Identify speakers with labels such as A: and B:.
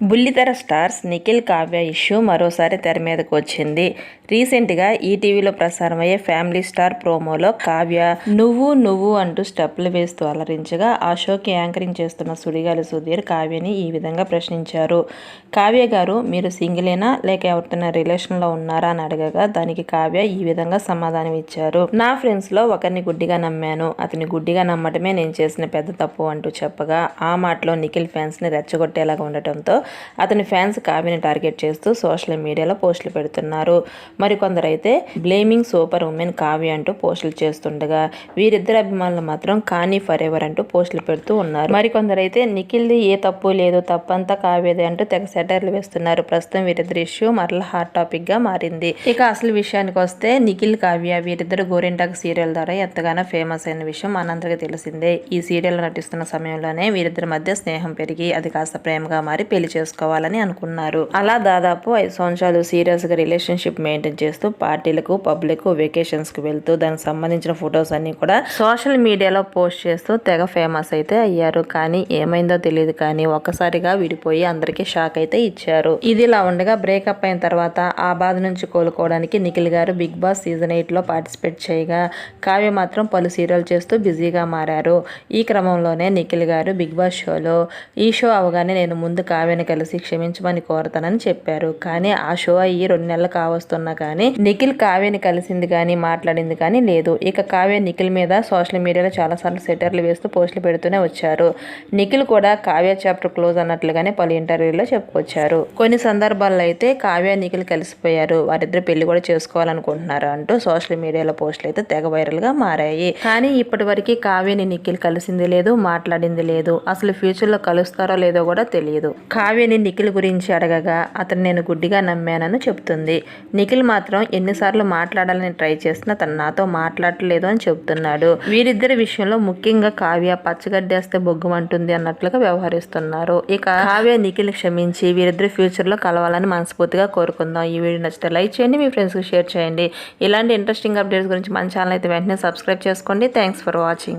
A: బుల్లితెర stars Nikhil Kavya issue మరోసారి తెర మీదకు వచ్చింది. రీసెంట్గా ఈటీవీలో ప్రసారమయ్యే ఫ్యామిలీ స్టార్ ప్రోమోలో కావ్య నువ్వు నువ్వు అంటూ స్టెప్లు వేస్తూ అలరించగా ఆ షోకి యాంకరింగ్ చేస్తున్న సుడిగాలి సుధీర్ కావ్యని ఈ విధంగా ప్రశ్నించారు. కావ్య గారు మీరు సింగిలేనా? లేక ఎవరితోనా రిలేషన్లో ఉన్నారా? అని అడగగా దానికి కావ్య ఈ విధంగా సమాధానం ఇచ్చారు. నా ఫ్రెండ్స్లో ఒకరిని గుడ్డిగా నమ్మాను. అతని గుడ్డిగా నమ్మటమే నేను చేసిన పెద్ద తప్పు అంటూ చెప్పగా ఆ మాటలో నిఖిల్ ఫ్యాన్స్ని రెచ్చగొట్టేలాగా ఉండటంతో అతని ఫ్యాన్స్ కావ్యని టార్గెట్ చేస్తూ సోషల్ మీడియాలో పోస్టులు పెడుతున్నారు. మరికొందరైతే బ్లేమింగ్ సూపర్ ఉమెన్ కావ్య అంటూ పోస్టులు చేస్తుండగా వీరిద్దరు అభిమానులు మాత్రం కానీ ఫర్ ఎవర్ అంటూ పోస్టులు పెడుతూ ఉన్నారు. మరికొందరైతే నిఖిల్ది ఏ తప్పు లేదు తప్పంతా కావ్యదే అంటూ తెగ సెటర్లు వేస్తున్నారు. ప్రస్తుతం వీరిద్దరి ఇష్యూ మరలా హాట్ టాపిక్గా మారింది. ఇక అసలు విషయానికి వస్తే నిఖిల్ కావ్య వీరిద్దరు గోరింటాక్ సీరియల్ ద్వారా ఎంతగానో ఫేమస్ అయిన విషయం మనందరికీ తెలిసిందే. ఈ సీరియల్ నటిస్తున్న సమయంలోనే వీరిద్దరి మధ్య స్నేహం పెరిగి అది కాస్త ప్రేమగా మారి పెళ్ళి చేసుకోవాలని అనుకున్నారు. అలా దాదాపు ఐదు సంవత్సరాలు సీరియస్గా రిలేషన్షిప్ మెయింటైన్ చేస్తూ పార్టీలకు పబ్లిక్ వెకేషన్స్కు వెళ్తూ దానికి సంబంధించిన ఫొటోస్ అన్ని కూడా సోషల్ మీడియాలో పోస్ట్ చేస్తూ తెగ ఫేమస్ అయితే అయ్యారు. కానీ ఏమైందో తెలియదు కానీ ఒక్కసారిగా విడిపోయి అందరికీ షాక్ అయితే ఇచ్చారు. ఇది ఇలా ఉండగా బ్రేకప్ అయిన తర్వాత ఆ బాధ నుంచి కోలుకోవడానికి నిఖిల్ గారు బిగ్ బాస్ సీజన్ ఎయిట్లో పార్టిసిపేట్ చేయగా కావ్య మాత్రం పలు సీరియల్ చేస్తూ బిజీగా మారారు. ఈ క్రమంలోనే నిఖిల్ గారు బిగ్ బాస్ షోలో ఈ షో అవగానే నేను ముందు కావ్యని కలిసి క్షమించమని కోరతానని చెప్పారు. కానీ ఆ షో అయ్యి రెండు నెలలు కావస్తున్నా కానీ నిఖిల్ కావ్యని కలిసింది కానీ మాట్లాడింది కానీ లేదు. ఇక కావ్య నిఖిల్ మీద సోషల్ మీడియాలో చాలాసార్లు సెటర్లు వేస్తూ పోస్టులు పెడుతూనే వచ్చారు. నిఖిల్ కూడా కావ్య చాప్టర్ క్లోజ్ అన్నట్లుగానే పలు ఇంటర్వ్యూలో చెప్పుకొచ్చారు. కొన్ని సందర్భాల్లో అయితే కావ్య నిఖిల్ కలిసిపోయారు. వారిద్దరు పెళ్ళి కూడా చేసుకోవాలనుకుంటున్నారు అంటూ సోషల్ మీడియాలో పోస్టులు అయితే తెగ వైరల్గా మారాయి. కానీ ఇప్పటి వరకు కావ్యని నిఖిల్ కలిసింది లేదు మాట్లాడింది లేదు. అసలు ఫ్యూచర్లో కలుస్తారో లేదో కూడా తెలియదు. కావ్యని నిఖిల్ గురించి అడగగా అతను నేను గుడ్డిగా నమ్మానని చెప్తుంది. నిఖిల్ మాత్రం ఎన్నిసార్లు మాట్లాడాలని ట్రై చేసినా తను నాతో మాట్లాడలేదు అని చెప్తున్నాడు. వీరిద్దరి విషయంలో ముఖ్యంగా కావ్య పచ్చగడ్డేస్తే బొగ్గుమంటుంది అన్నట్లుగా వ్యవహరిస్తున్నారు. ఇక కావ్య నిఖిల్ క్షమించి వీరిద్దరు ఫ్యూచర్లో కలవాలని మనస్ఫూర్తిగా కోరుకుందాం. ఈ వీడియో నచ్చితే లైక్ చేయండి మీ ఫ్రెండ్స్కి షేర్ చేయండి. ఇలాంటి ఇంట్రెస్టింగ్ అప్డేట్స్ గురించి మన ఛానల్ అయితే వెంటనే సబ్స్క్రైబ్ చేసుకోండి. Thanks for watching.